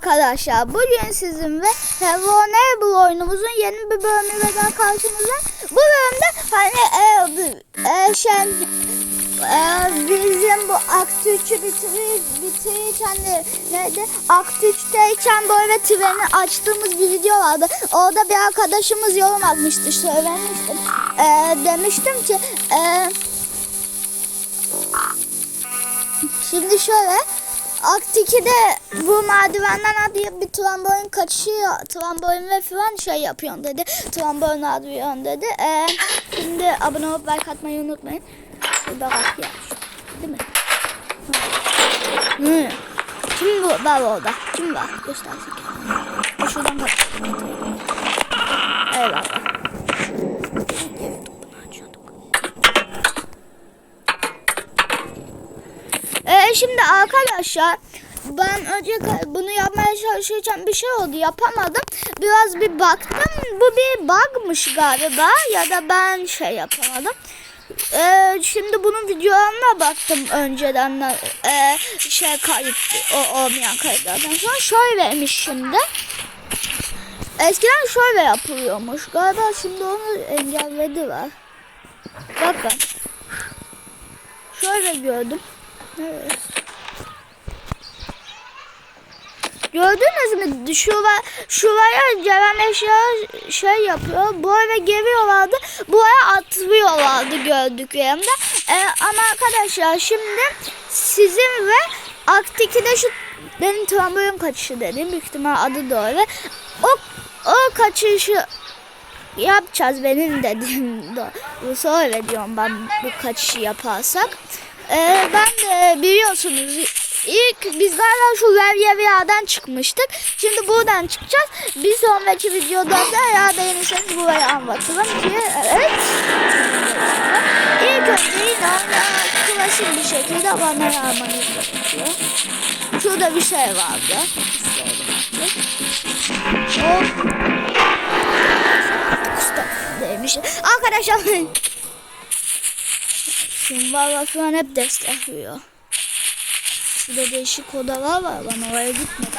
arkadaşlar. Bugün sizinle Hello Neighbor oyunumuzun yeni bir bölümüyle daha karşınızda. Bu bölümde hani e, e, şey, e, bizim bu Aktüç'ü bitirir, bitirirken de neydi? Aktüç'teyken böyle treni açtığımız bir video vardı. Orada bir arkadaşımız yorum atmıştı. Söylemiştim. E, demiştim ki e, Şimdi şöyle Aktiki'de bu merdivenden atlayıp bir trambolin kaçışı, trambolin ve falan şey yapıyorsun dedi. Trambolin atıyorsun dedi. Ee, şimdi abone olup like atmayı unutmayın. Şurada bak ya. Değil mi? Hı. Kim bu var orada? Kim var? Göstersin. Şuradan kaç. Eyvallah. Evet, bunu açıyorduk. Ee, şimdi arkadaşlar ben önce bunu yapmaya çalışırken bir şey oldu yapamadım. Biraz bir baktım bu bir bugmış galiba ya da ben şey yapamadım. Ee, şimdi bunun videolarına baktım önceden de, ee, şey kayıp o olmayan kayıtlardan sonra şöyleymiş şimdi. Eskiden şöyle yapılıyormuş. Galiba şimdi onu engellediler. Bakın. Şöyle gördüm. Evet. Gördünüz mü? Şura, şuraya gelen eşya şey yapıyor. Bu eve geliyorlardı. Buraya atlıyorlardı gördüklerimde. Ee, ama arkadaşlar şimdi sizin ve Aktiki'de şu benim trambolin kaçışı dedim. Büyük ihtimal adı da öyle. O, o kaçışı yapacağız benim dediğim doğrusu öyle diyorum ben bu kaçışı yaparsak. Ee, ben de biliyorsunuz ilk biz galiba şu Levyevia'dan çıkmıştık. Şimdi buradan çıkacağız. Bir sonraki videoda da eğer beğenirseniz burayı anlatırım ki evet. İlk önce yine ona klasik bir şekilde bana yarmanız gerekiyor. Şurada bir şey vardı. Hop. Demiş. Arkadaşlar Şimdi valla şu an hep destekliyor. Şurada değişik odalar var. Ben oraya gitmedim.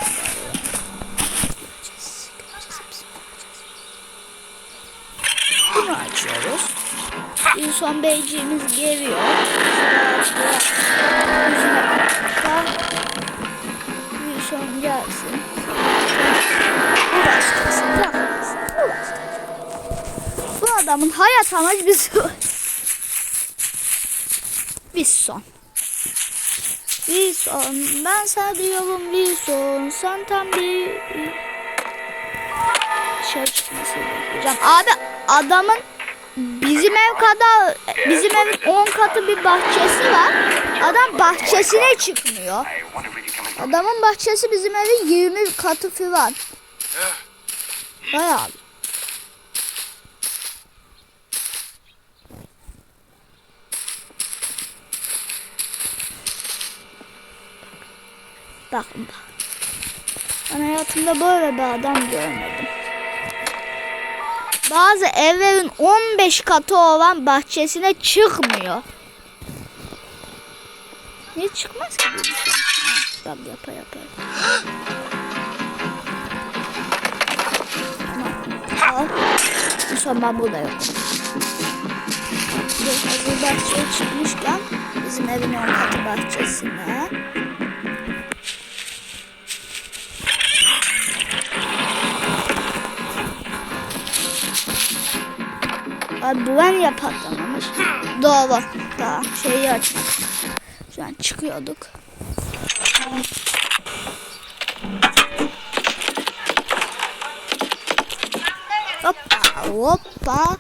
Bunu açıyoruz. En son beyciğimiz geliyor. Yüzüne kapatacağım. Bir son gelsin. Uğraşacaksın. Uğraşacaksın. Uğraşacaksın. Bu adamın hayat amacı son. Bir son. Bir son. Ben sana diyorum bir son. Sen tam bir şey çıkması bekleyeceğim. Abi adamın bizim ev kadar bizim evin 10 katı bir bahçesi var. Adam bahçesine çıkmıyor. Adamın bahçesi bizim evin 20 katı falan. Bayağı. Bakın bak. Ben hayatımda böyle bir adam görmedim. Bazı evlerin 15 katı olan bahçesine çıkmıyor. Niye çıkmaz ki bu? Ha, Bak yapa yapa. Al. Bu ben burada yok. Hazır bahçeye çıkmışken bizim evin 10 katı bahçesine. Abi bu ben ya patlamamış. Doğru. Daha şeyi açmak. Şu an çıkıyorduk. Hoppa hoppa.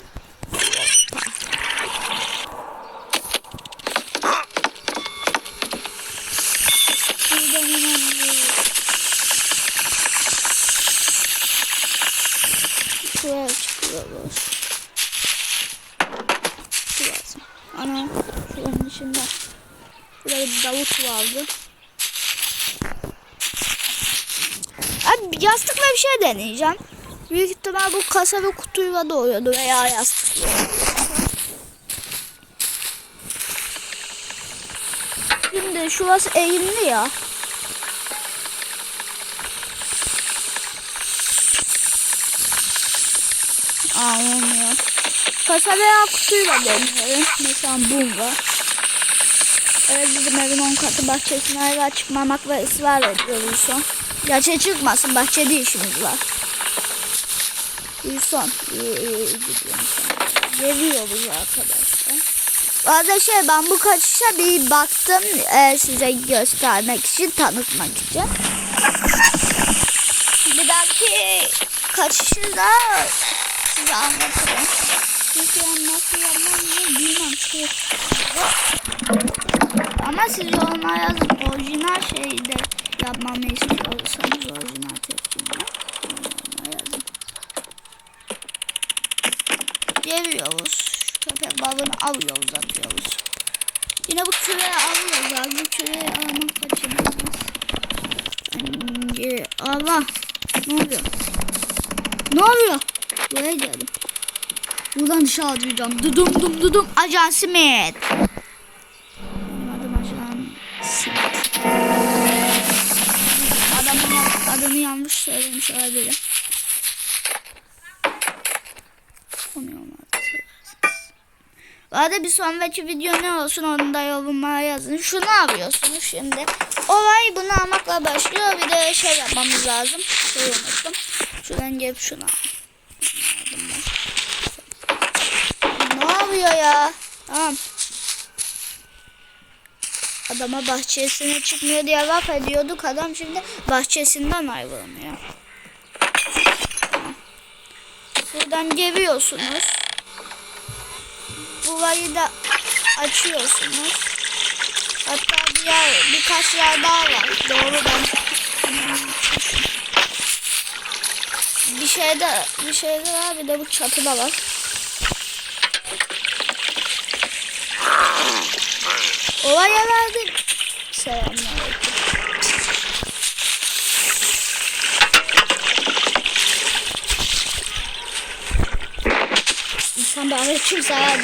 Hoppa. Davut vardı. Abi yastıkla bir şey deneyeceğim. Büyük ihtimal bu kasa ve kutuyla doğuyordu veya yastıkla. Şimdi şurası eğimli ya. Aa olmuyor. Kasa veya kutuyla deniyorum. Mesela bunga. Evet bizim evin 10 katı bahçesine hala çıkmamakla ısrar ediyor Wilson. Gerçi çıkmasın bahçede işimiz var. Wilson. iyi, iyi, iyi arkadaşlar. Bu arada şey ben bu kaçışa bir baktım e, size göstermek için tanıtmak için. Bir dahaki kaçışı da size anlatırım. Çünkü nasıl yapmam bilmem. Şey. Ama siz yazın. Orijinal şeyde yapmamı istiyorsanız orijinal tepkimle. Yazın. Geliyoruz. Köpek balığını alıyoruz atıyoruz. Yine bu küreği alıyoruz abi. Bu küreği almak kaçınılmaz. Önce Allah. Ne oluyor? Ne oluyor? Buraya geldim. Buradan dışarı atlayacağım. Dudum dum dudum. Ajan Smith. Adını yanlış söylemiş olabilirim. Arada bir sonraki video ne olsun onu da yorumlara yazın. Şunu arıyorsunuz şimdi. Olay bunu almakla başlıyor. Bir de şey yapmamız lazım. Şeyi unuttum. Şuradan gelip şunu al. Ne yapıyor ya? Tamam. Adama bahçesine çıkmıyor diye laf ediyorduk. Adam şimdi bahçesinden ayrılmıyor. Buradan geliyorsunuz. Burayı da açıyorsunuz. Hatta bir yer, birkaç yer daha var. Doğru ben. Bir şey de bir şey de var bir de bu çatıda var. Olaya verdik. Selamünaleyküm. İnsan bir aleyküm selam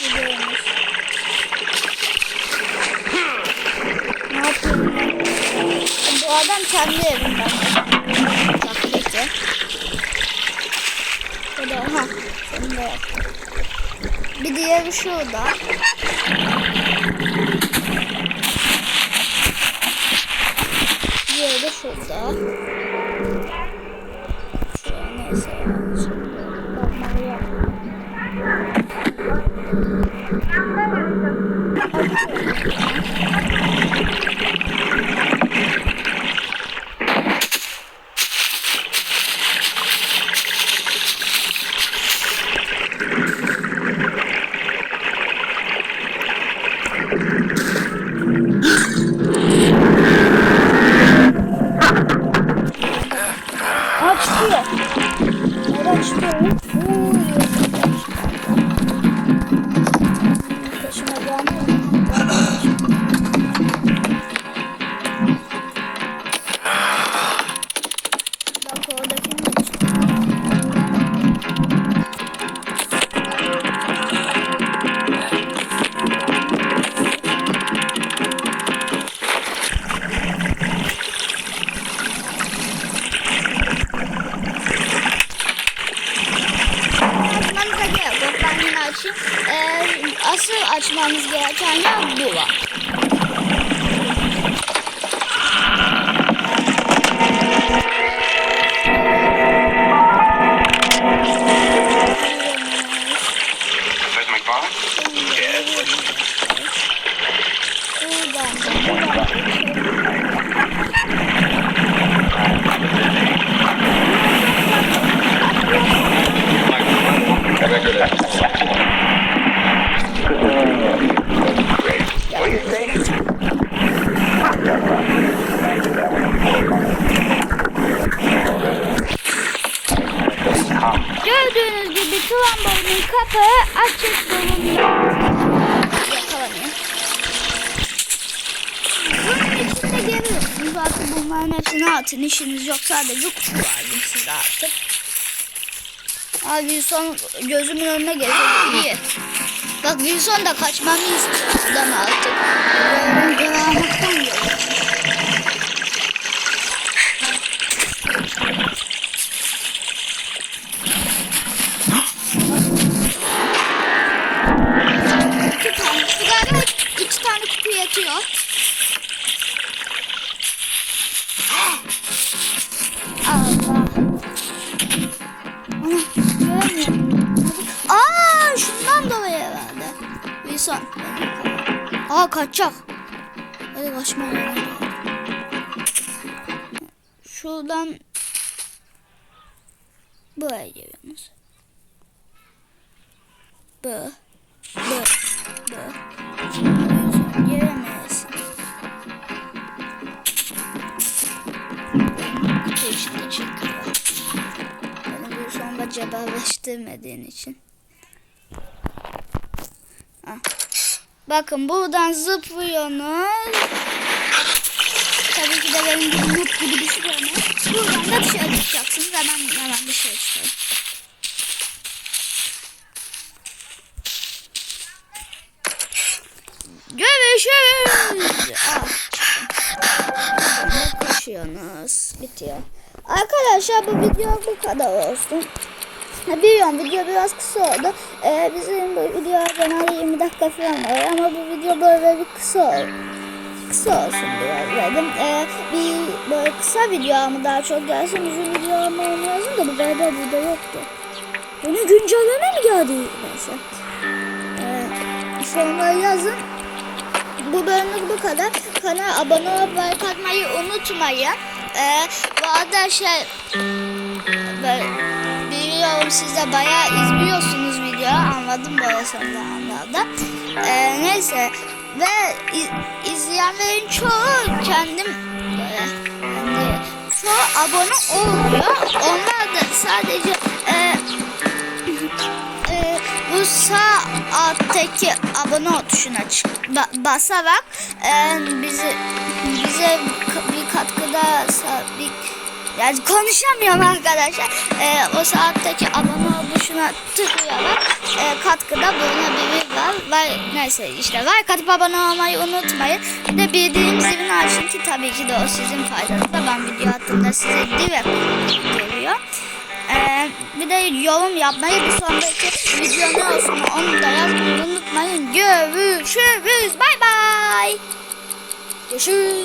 Değilmiş. Ne ben? Bu adam kendi evinden. Bekle. O da ha. Seni de yaptım. Bir diğeri şurada. Diğeri de şurada. Şuraya neyse şimdi Thank you. kapağı açık durumda. Yakalanıyor. Bunun içinde görüyorsunuz artık bunların hepsini atın. İşiniz yok sadece kutu lazım size artık. Abi Wilson gözümün önüne geliyor. İyi. Bak Wilson da kaçmamı istiyor. Buradan artık. Ben almaktan geliyorum. Yatıyor. Allah. Aa şundan dolayı herhalde. Wilson. Aa kaçacak. Hadi kaçma. Şuradan buraya giriyoruz. Bu. Bu. Bu. Cebelleştirmediğin için. Ah. Bakın buradan zıplıyorsunuz. Tabii ki de benim gibi noob gibi düşüyorsunuz. Buradan da dışarı çıkacaksınız. Hemen hemen dışarı çıkalım. Görüşürüz. Ah. Koşuyorsunuz. Bitiyor. Arkadaşlar bu video bu kadar olsun. Biliyorum video biraz kısa oldu. Ee, bizim bu videolar genelde 20 dakika falan oluyor ama bu video böyle bir kısa oldu. Kısa olsun diye dedim. Ee, bir böyle kısa video mı daha çok gelsin uzun video mu olmasın da bu galiba burada yoktu. Bunun güncelleme mi geldi? Neyse. Ee, sonra yazın. Bu bölümlük bu kadar. Kanala abone olup like atmayı unutmayın. Ee, bu arada şey biliyorum siz de bayağı izliyorsunuz video anladım böyle son zamanlarda. Ee, neyse ve iz- izleyenlerin çoğu kendim böyle hani çoğu abone olmuyor. Onlar da sadece e, e, bu sağ alttaki abone ol tuşuna çık- ba- basarak e, bizi bize bir katkıda bir yani konuşamıyorum arkadaşlar. E, o saatteki abone ol tuşuna tıklayarak e, katkıda bulunabilirler. Ve neyse işte like atıp abone olmayı unutmayın. Bir de bildirim zilini açın ki tabii ki de o sizin faydanıza. Ben video attığımda size direkt geliyor. Ee, bir de yorum yapmayı bir sonraki video ne olsun onu da yazmayı unutmayın. Görüşürüz. Bay bay. Görüşürüz.